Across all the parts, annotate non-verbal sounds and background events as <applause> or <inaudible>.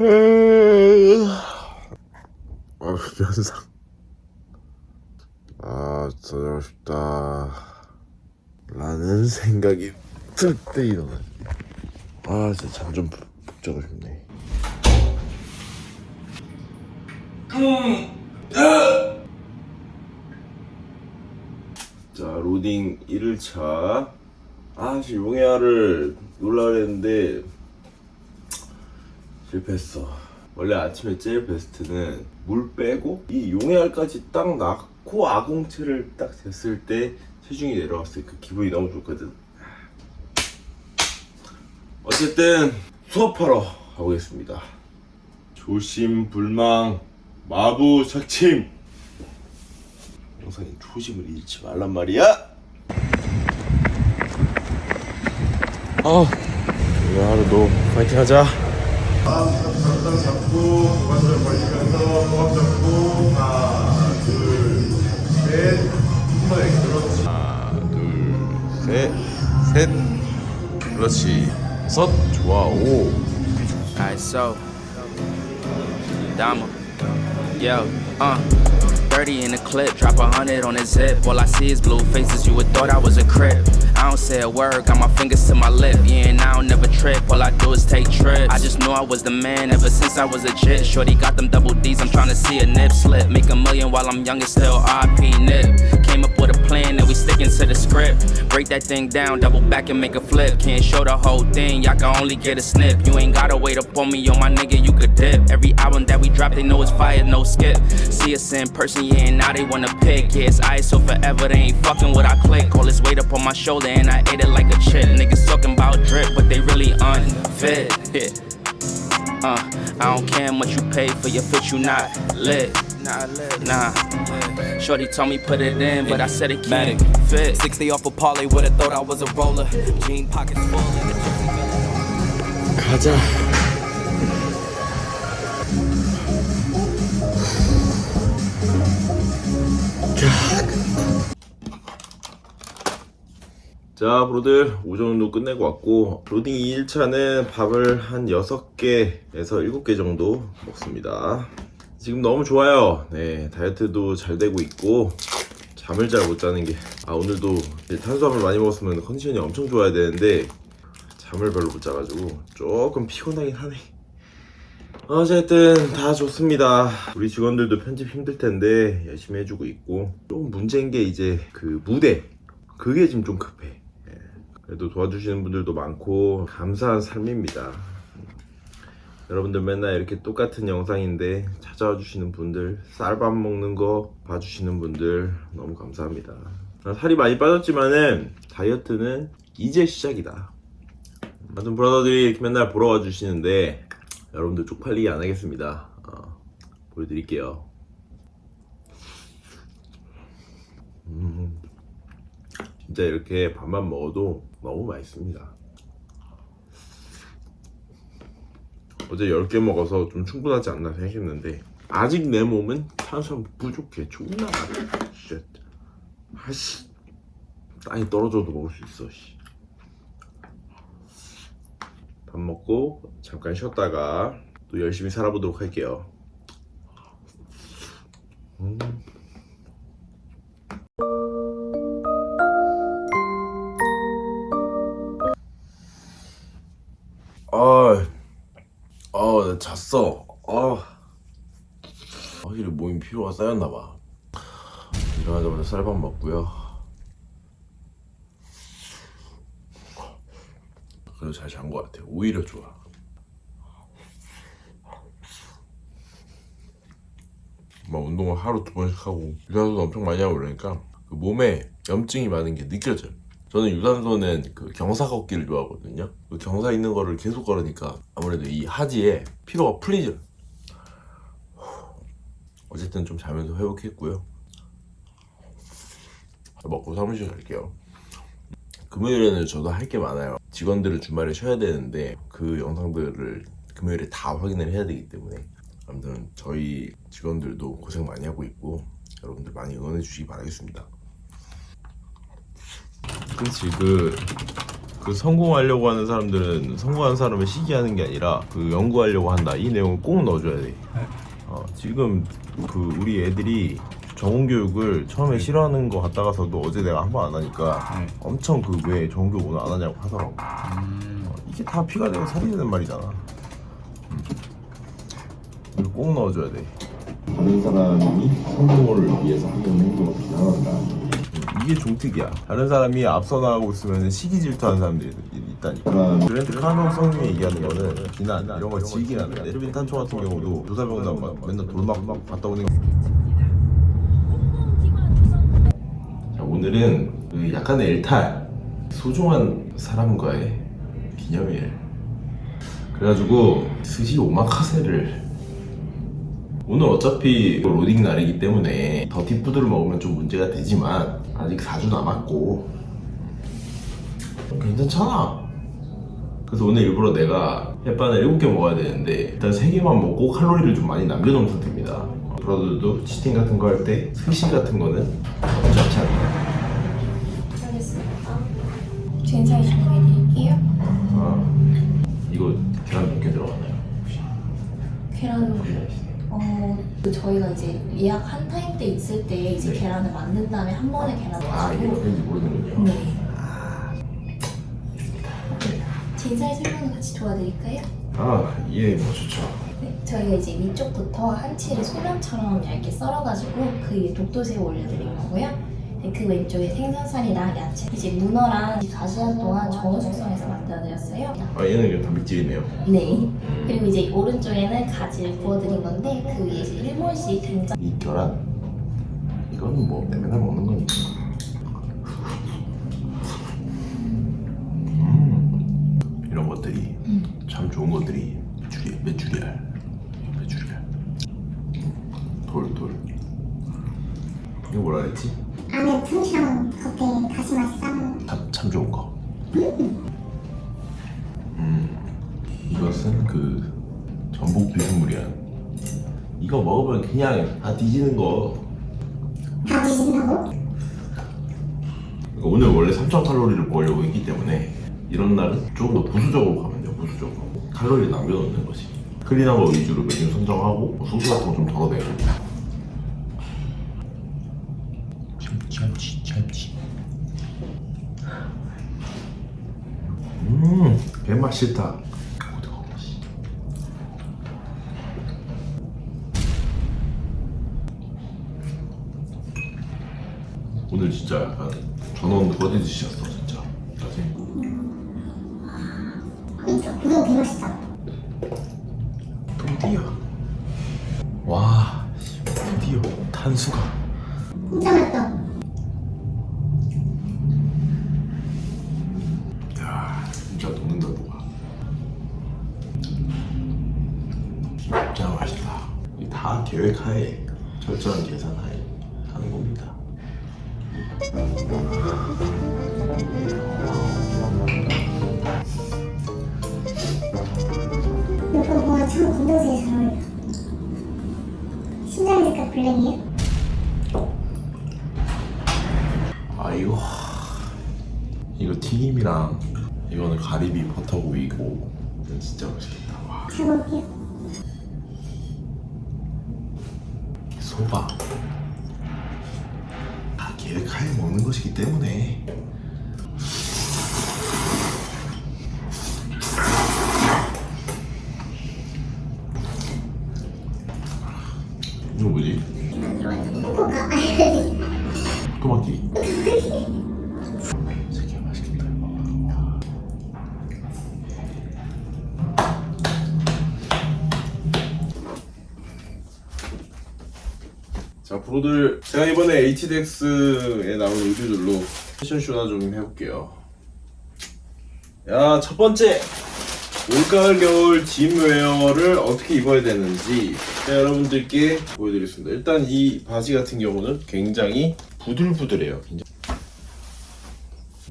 아, 면상. 아, 자고 싶다. 라는 생각이 들때 일어나지. 아, 진짜 잠좀푹 자고 싶네. 자, 로딩 1일차. 아, 사실 용해아를 놀라 그랬는데, 실패했어. 원래 아침에 제일 베스트는 물 빼고 이 용해알까지 딱 낳고 아궁치를 딱 됐을 때 체중이 내려왔을 때 그 기분이 너무 좋거든. 어쨌든 수업하러 가보겠습니다. 조심 불망 마부 착침 영상에 초심을 잃지 말란 말이야. 아 오늘 하루도 파이팅 하자. 담당 잡고 관절 벌리면서 호흡 잡고 하나 둘셋. 한번에 그렇지 하나 둘셋셋 그렇지. 섯 좋아 오. Alright, so Dama, yo, uh, 30 in the clip, drop a hundred on the zip. All I see is blue faces. You would thought I was a crip. I don't say a word, got my fingers to my lip. Yeah, and I don't never trip. All I do is take trips. I just knew I was the man ever since I was a jit. Shorty got them double D's. I'm trying to see a nip slip. Make a million while I'm young and still RP nip. Came up with a plan and we sticking to the script. Break that thing down, double back and make a flip. Can't show the whole thing, y'all can only get a snip. You ain't gotta wait up on me, yo, my nigga, you could dip. Every album that we drop, they know it's fire, no skip. See us in person, yeah, and now they wanna pick. Yeah, it's ISO forever, they ain't fucking what I click. All this weight up on my shoulder and I ate it like a chip. Niggas talking about drip, but they really unfit. Yeah. Uh, I don't care much you pay for your fit, you not lit. Nah, Shorty told me put it in, but I said it can't fit. 60 off a parlay, would've thought I was a roller. Jean pockets full. 가자 자 브로들 오전 운동 끝내고 왔고 로딩 2일차는 밥을 한 6개에서 7개 정도 먹습니다 지금 너무 좋아요 네 다이어트도 잘 되고 있고 잠을 잘 못 자는 게 아 오늘도 탄수화물 많이 먹었으면 컨디션이 엄청 좋아야 되는데 잠을 별로 못 자가지고 조금 피곤하긴 하네. 어쨌든 다 좋습니다. 우리 직원들도 편집 힘들 텐데 열심히 해주고 있고 좀 문제인 게 이제 그 무대 그게 지금 좀 급해. 예. 그래도 도와주시는 분들도 많고 감사한 삶입니다. 여러분들 맨날 이렇게 똑같은 영상인데 찾아와 주시는 분들 쌀밥 먹는 거 봐주시는 분들 너무 감사합니다. 나 살이 많이 빠졌지만은 다이어트는 이제 시작이다. 아무튼 브라더들이 이렇게 맨날 보러 와 주시는데 여러분들 쪽팔리게 안 하겠습니다. 어, 보여드릴게요. 음, 진짜 이렇게 밥만 먹어도 너무 맛있습니다. 어제 10개 먹어서 좀 충분하지 않나 생각했는데 아직 내 몸은 탄수화물 부족해. 존나 많아. 쉣. 아씨. 땅이 떨어져도 먹을 수 있어. 씨. 밥 먹고 잠깐 쉬었다가 또 열심히 살아보도록 할게요. 나 잤어. 아, 확실히 몸이 피로가 쌓였나 봐. 일어나자마자 쌀밥 먹고요. 그래도 잘잔 것 같아요. 오히려 좋아. 막 운동을 하루 두 번씩 하고 유산소도 엄청 많이 하고 그러니까 그 몸에 염증이 많은 게 느껴져요. 저는 유산소는 그 경사 걷기를 좋아하거든요. 그 경사 있는 거를 계속 걸으니까 아무래도 이 하지에 피로가 풀리죠. 어쨌든 좀 자면서 회복했고요. 먹고 사무실 갈게요. 금요일에는 저도 할 게 많아요. 직원들은 주말에 쉬어야 되는데 그 영상들을 금요일에 다 확인을 해야 되기 때문에 아무튼 저희 직원들도 고생 많이 하고 있고 여러분들 많이 응원해 주시기 바라겠습니다. 그렇지 그, 그그 성공하려고 하는 사람들은 성공한 사람을 시기하는 게 아니라 그 연구하려고 한다. 이 내용을 꼭 넣어줘야 돼. 어, 지금 그 우리 애들이 정원 교육을 처음에 싫어하는 거 같다가서도 어제 내가 한 번 안 하니까 엄청 그 왜 정원 교육 오늘 안 하냐고 하더라고. 어, 이게 다 피가 되고 살이 되는 말이잖아. 음. 이거 꼭 넣어줘야 돼. 다른 사람이 성공을 위해서 하는 행동을 비난한다. 음, 이게 종특이야. 다른 사람이 앞서 나가고 있으면 시기 질투하는 사람들이 있- 있다니까. 그랜트 카노 성님이 얘기하는 거는 비난 이런 걸 지긴 하는데 에르빈 탄초 같은 경우도 조사병단 막 맨날 돌막 막 갔다 오는 자 오늘은 그 약간의 일탈 소중한 사람과의 기념일 그래가지고 스시 오마카세를 오늘 어차피 로딩 날이기 때문에 더티 푸드를 먹으면 좀 문제가 되지만 아직 4주 남았고 괜찮잖아 그래서 오늘 일부러 내가 햇반을 7개 먹어야 되는데 일단 3개만 먹고 칼로리를 좀 많이 남겨놓은 상태입니다 브라더들도 치팅 같은 거 할 때 스시 같은 거는 적지 않다 알겠습니다. 진사이 준비해드릴게요. 아, 이거 계란 몇 개 들어가나요? 계란, 어, 그 저희가 이제 예약 한 타임 때 있을 때 이제 네. 계란을 만든 다음에 한 번에 계란 아 이게. 어딘지 모르는군요 네. 진사이 설명을 같이 도와드릴까요? 아예 뭐 좋죠 네. 저희가 이제 위쪽부터 한치를 소면처럼 얇게 썰어가지고 그 위에 독도새우 올려드릴 거고요. 네, 그 왼쪽에 생선살이랑 야채, 이제 문어랑 24시간 동안 저온 숙성해서 만들어드렸어요. 아 얘는 그냥 단백질이네요. 네. 그리고 이제 오른쪽에는 가지를 구워드린 건데 그 위에 이제 일본식 된장. 이 계란. 이거는 뭐 맨날 먹는 거니까. 음, 이런 것들이 참 좋은 것들이 메추리, 메추리알. 메추리알. 돌돌. 이거 뭐라 그랬지? 안에 참치랑 겉에 다시마 쌈 참, 참 좋은 거. 음, 이것은 그 전복 비빔물이야. 이거 먹으면 그냥 다 뒤지는 거. 다 뒤진다고? 그러니까 오늘 원래 3,000 칼로리를 먹으려고 했기 때문에 이런 날은 조금 더 부수적으로 가면 돼요 부수적으로. 칼로리 남겨놓는 거지 클린한 거 위주로 메뉴 선정하고 소스 같은 거 좀 덜어내고 참치. 음 개 맛있다. 고등어 맛이 오늘 진짜 약간 전원 어디 드셨어 진짜. 이거 이거 되게 맛있다. 드디어 와 씨, 드디어 탄수가. 진짜 맛있다 야 진짜 녹는다 녹아 진짜 맛있다 이다 계획하에 철저한 계산하에 하는 겁니다. 이거 보면 참 검정색이 잘 어울려. 심장 색깔 블랙이에요? 아 이거 이거 튀김이랑 이거는 가리비 버터구이고. 진짜 맛있겠다. 와. 잘 먹을게요 소바 다 계획하에 먹는 것이기 때문에 이거 뭐지? <laughs> 자 브로들 제가 이번에 HDX에 나온 의류들로 패션쇼나 좀 해볼게요. 야 첫 번째. 올가을 겨울 짐웨어를 어떻게 입어야 되는지 여러분들께 보여드리겠습니다. 일단 이 바지 같은 경우는 굉장히 부들부들해요. 굉장히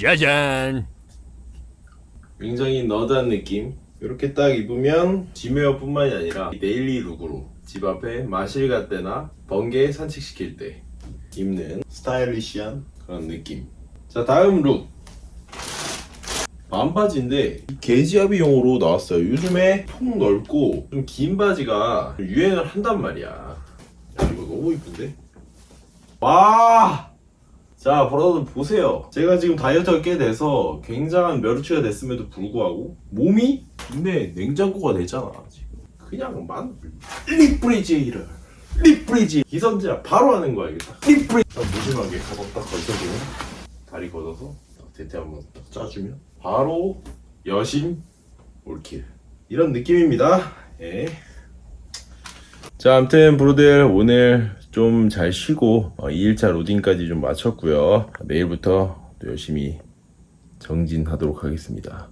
짜잔. 굉장히 너드한 느낌 이렇게 딱 입으면 짐웨어뿐만이 아니라 데일리 룩으로 집 앞에 마실 갈 때나 번개 산책시킬 때 입는 스타일리시한 그런 느낌 자 다음 룩 반바지인데 개지압이 용으로 나왔어요. 요즘에 통 넓고 좀 긴 바지가 유행을 한단 말이야. 야 이거 너무 이쁜데? 와! 자, 브라더 보세요. 제가 지금 다이어트가 꽤 돼서 굉장한 멸치가 됐음에도 불구하고 몸이 근데 냉장고가 되잖아 지금. 그냥 만 리프리지를 리프리지 기선제압 바로 하는 거야 이게 딱 리프리 딱 무심하게 가방 딱 걸쳐주면 다리 걷어서 딱 대퇴 한번 딱 짜주면 바로 여신 올킬 이런 느낌입니다 예. 자 아무튼 브로들 오늘 좀 잘 쉬고 어, 2일차 로딩까지 좀 마쳤고요. 내일부터 또 열심히 정진하도록 하겠습니다